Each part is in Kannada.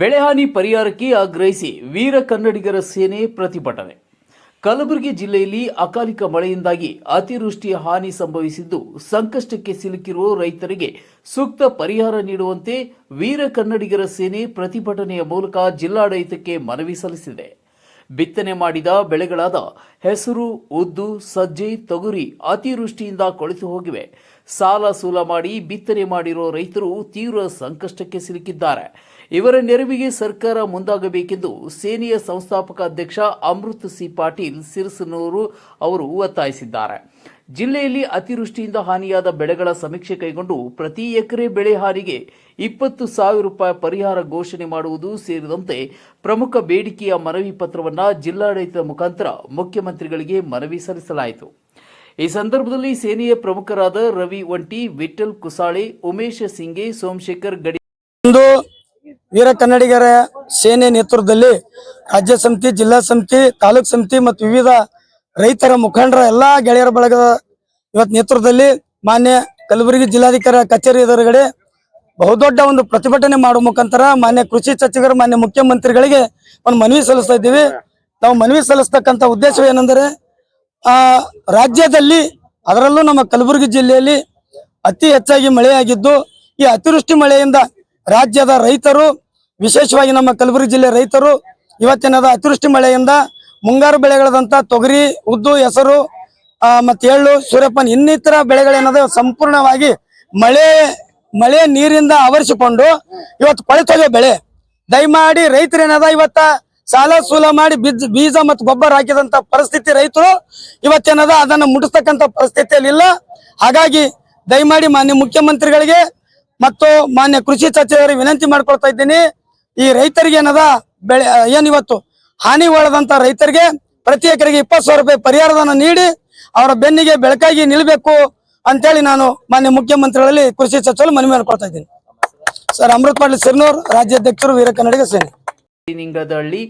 ಬೆಳೆಹಾನಿ ಪರಿಹಾರಕ್ಕೆ ಆಗ್ರಹಿಸಿ ವೀರ ಕನ್ನಡಿಗರ ಸೇನೆ ಪ್ರತಿಭಟನೆ. ಕಲಬುರಗಿ ಜಿಲ್ಲೆಯಲ್ಲಿ ಅಕಾಲಿಕ ಮಳೆಯಿಂದಾಗಿ ಅತಿವೃಷ್ಟಿಯ ಹಾನಿ ಸಂಭವಿಸಿದ್ದು ಸಂಕಷ್ಟಕ್ಕೆ ಸಿಲುಕಿರುವ ರೈತರಿಗೆ ಸೂಕ್ತ ಪರಿಹಾರ ನೀಡುವಂತೆ ವೀರ ಕನ್ನಡಿಗರ ಸೇನೆ ಪ್ರತಿಭಟನೆಯ ಮೂಲಕ ಜಿಲ್ಲಾಡಳಿತಕ್ಕೆ ಮನವಿ ಸಲ್ಲಿಸಿದೆ. ಬಿತ್ತನೆ ಮಾಡಿದ ಬೆಳೆಗಳಾದ ಹೆಸರು, ಉದ್ದು, ಸಜ್ಜೆ, ತೊಗರಿ ಅತಿವೃಷ್ಟಿಯಿಂದ ಕೊಳೆತು ಹೋಗಿವೆ. ಸಾಲ ಸೂಲ ಮಾಡಿ ಬಿತ್ತನೆ ಮಾಡಿರೋ ರೈತರು ತೀವ್ರ ಸಂಕಷ್ಟಕ್ಕೆ ಸಿಲುಕಿದ್ದಾರೆ. ಇವರ ನೆರವಿಗೆ ಸರ್ಕಾರ ಮುಂದಾಗಬೇಕೆಂದು ಸೇನೆಯ ಸಂಸ್ಥಾಪಕ ಅಧ್ಯಕ್ಷ ಅಮೃತ್ ಸಿ ಪಾಟೀಲ್ ಸಿರಸನೂರು ಅವರು ಒತ್ತಾಯಿಸಿದ್ದಾರೆ. ಜಿಲ್ಲೆಯಲ್ಲಿ ಅತಿವೃಷ್ಟಿಯಿಂದ ಹಾನಿಯಾದ ಬೆಳೆಗಳ ಸಮೀಕ್ಷೆ ಕೈಗೊಂಡು ಪ್ರತಿ ಎಕರೆ ಬೆಳೆ ಹಾನಿಗೆ ಇಪ್ಪತ್ತು ಸಾವಿರ ರೂಪಾಯಿ ಪರಿಹಾರ ಘೋಷಣೆ ಮಾಡುವುದು ಸೇರಿದಂತೆ ಪ್ರಮುಖ ಬೇಡಿಕೆಯ ಮನವಿ ಪತ್ರವನ್ನು ಜಿಲ್ಲಾಡಳಿತದ ಮುಖಾಂತರ ಮುಖ್ಯಮಂತ್ರಿಗಳಿಗೆ ಮನವಿ ಸಲ್ಲಿಸಲಾಯಿತು. ಈ ಸಂದರ್ಭದಲ್ಲಿ ಸೇನೆಯ ಪ್ರಮುಖರಾದ ರವಿ ಒಂಟಿ ವಿಠಲ್ ಕುಸಾಳೆ, ಉಮೇಶ್ ಸಿಂಗೆ ಸೋಮಶೇಖರ್ ಗಡಿ ವೀರ ಕನ್ನಡಿಗರ ಸೇನೆ ನೇತೃತ್ವದಲ್ಲಿ ರಾಜ್ಯ ಸಮಿತಿ, ಜಿಲ್ಲಾ ಸಮಿತಿ, ತಾಲೂಕ್ ಸಮಿತಿ ಮತ್ತು ವಿವಿಧ ರೈತರ ಮುಖಂಡರ ಎಲ್ಲಾ ಗೆಳೆಯರ ಬಳಗದ ಇವತ್ತು ನೇತೃತ್ವದಲ್ಲಿ ಮಾನ್ಯ ಕಲಬುರಗಿ ಜಿಲ್ಲಾಧಿಕಾರಿ ಕಚೇರಿ ಎದುರುಗಡೆ ಬಹುದೊಡ್ಡ ಒಂದು ಪ್ರತಿಭಟನೆ ಮಾಡುವ ಮುಖಾಂತರ ಮಾನ್ಯ ಕೃಷಿ ಸಚಿವರು, ಮಾನ್ಯ ಮುಖ್ಯಮಂತ್ರಿಗಳಿಗೆ ಒಂದು ಮನವಿ ಸಲ್ಲಿಸ್ತಾ ಇದ್ದೀವಿ. ನಾವು ಮನವಿ ಸಲ್ಲಿಸ್ತಕ್ಕಂಥ ಉದ್ದೇಶವೇನೆಂದರೆ ಆ, ರಾಜ್ಯದಲ್ಲಿ ಅದರಲ್ಲೂ ನಮ್ಮ ಕಲಬುರಗಿ ಜಿಲ್ಲೆಯಲ್ಲಿ ಅತಿ ಹೆಚ್ಚಾಗಿ ಮಳೆಯಾಗಿದ್ದು, ಈ ಅತಿವೃಷ್ಟಿ ಮಳೆಯಿಂದ ರಾಜ್ಯದ ರೈತರು, ವಿಶೇಷವಾಗಿ ನಮ್ಮ ಕಲಬುರಗಿ ಜಿಲ್ಲೆ ರೈತರು, ಇವತ್ತಿನದ ಅತಿವೃಷ್ಟಿ ಮಳೆಯಿಂದ ಮುಂಗಾರು ಬೆಳೆಗಳಾದಂತ ತೊಗರಿ, ಉದ್ದು, ಹೆಸರು ಮತ್ತೆ ಎಳ್ಳು, ಸೂರ್ಯಪಾನ ಇನ್ನಿತರ ಬೆಳೆಗಳೇನದ ಸಂಪೂರ್ಣವಾಗಿ ಮಳೆ ಮಳೆ ನೀರಿಂದ ಆವರಿಸಿಕೊಂಡು ಇವತ್ತು ಕೊಳೆತೋಗ್ಯ ಬೆಳೆ. ದಯಮಾಡಿ ರೈತರೇನದ ಇವತ್ತ ಸಾಲ ಸೂಲ ಮಾಡಿ ಬೀಜ ಬೀಜ ಮತ್ತು ಗೊಬ್ಬರ ಹಾಕಿದಂತ ಪರಿಸ್ಥಿತಿ ರೈತರು ಇವತ್ತೇನದ ಅದನ್ನ ಮುಟ್ಟಿಸ್ತಕ್ಕಂತ ಪರಿಸ್ಥಿತಿಯಲ್ಲಿ ಇಲ್ಲ. ಹಾಗಾಗಿ ದಯಮಾಡಿ ಮಾನ್ಯ ಮುಖ್ಯಮಂತ್ರಿಗಳಿಗೆ ಮತ್ತು ಮಾನ್ಯ ಕೃಷಿ ಸಚಿವರಿಗೆ ವಿನಂತಿ ಮಾಡ್ಕೊಳ್ತಾ ಇದ್ದೀನಿ. ಈ ರೈತರಿಗೆ ಏನದ ಬೆಳೆ ಏನಿವತ್ತು ಹಾನಿ ಒಳದಂತ ರೈತರಿಗೆ ಪ್ರತಿ ಎಕರೆಗೆ ಇಪ್ಪತ್ತು ಸಾವಿರ ರೂಪಾಯಿ ಪರಿಹಾರವನ್ನು ನೀಡಿ ಅವರ ಬೆನ್ನಿಗೆ ಬೆಳಕಾಗಿ ನಿಲ್ಬೇಕು ಅಂತೇಳಿ ನಾನು ಮಾನ್ಯ ಮುಖ್ಯಮಂತ್ರಿಗಳಲ್ಲಿ ಕೃಷಿ ಸಚಿವರು ಮನವಿ ಮಾಡ್ಕೊಳ್ತಾ ಇದ್ದೀನಿ. ಸರ್ ಅಮೃತ್ ಪಾಟೀಲ್ ಸಿರ್ನೂರ್, ರಾಜ್ಯಾಧ್ಯಕ್ಷರು ವೀರ ಕನ್ನಡಿಗ ಸೇನೆ. ನಿಂಗದಹಳ್ಳಿ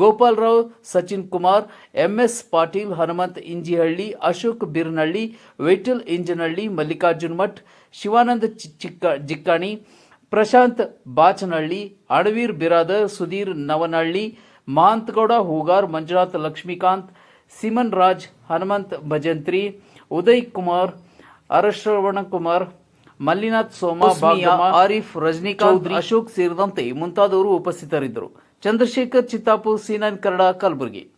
ಗೋಪಾಲರಾವ್, ಸಚಿನ್ ಕುಮಾರ್, ಎಂಎಸ್ ಪಾಟೀಲ್, ಹನುಮಂತ್ ಇಂಜಿಹಳ್ಳಿ, ಅಶೋಕ್ ಬಿರ್ನಹಳ್ಳಿ, ವೈಟಲ್ ಇಂಜನಹಳ್ಳಿ, ಮಲ್ಲಿಕಾರ್ಜುನ್ ಮಠ್, ಶಿವಾನಂದ ಚಿಕ್ಕ, ಜಿಕ್ಕಾಣಿ, ಪ್ರಶಾಂತ್ ಬಾಚನಹಳ್ಳಿ ಅಣವೀರ್ ಬಿರಾದರ್, ಸುಧೀರ್ ನವನಹಳ್ಳಿ ಮಹಾಂತಗೌಡ ಹೂಗಾರ್ ಮಂಜುನಾಥ್ ಲಕ್ಷ್ಮೀಕಾಂತ್ ಸಿಮನ್ ರಾಜ್ ಹನುಮಂತ್ ಭಜಂತ್ರಿ ಉದಯ್ ಕುಮಾರ್ ಅರಶ್ರವಣ ಕುಮಾರ್ ಮಲ್ಲಿನಾಥ್ ಸೋಮಾ ಆರಿಫ್ ರಜನಿಕಾಂತ್ ಅಶೋಕ್ ಸೇರಿದಂತೆ ಮುಂತಾದವರು ಉಪಸ್ಥಿತರಿದ್ದರು. ಚಂದ್ರಶೇಖರ್ ಚಿತ್ತಾಪುರ್ ಸೀನಾನ್ ನೈನ್ ಕನ್ನಡ ಕಲಬುರಗಿ.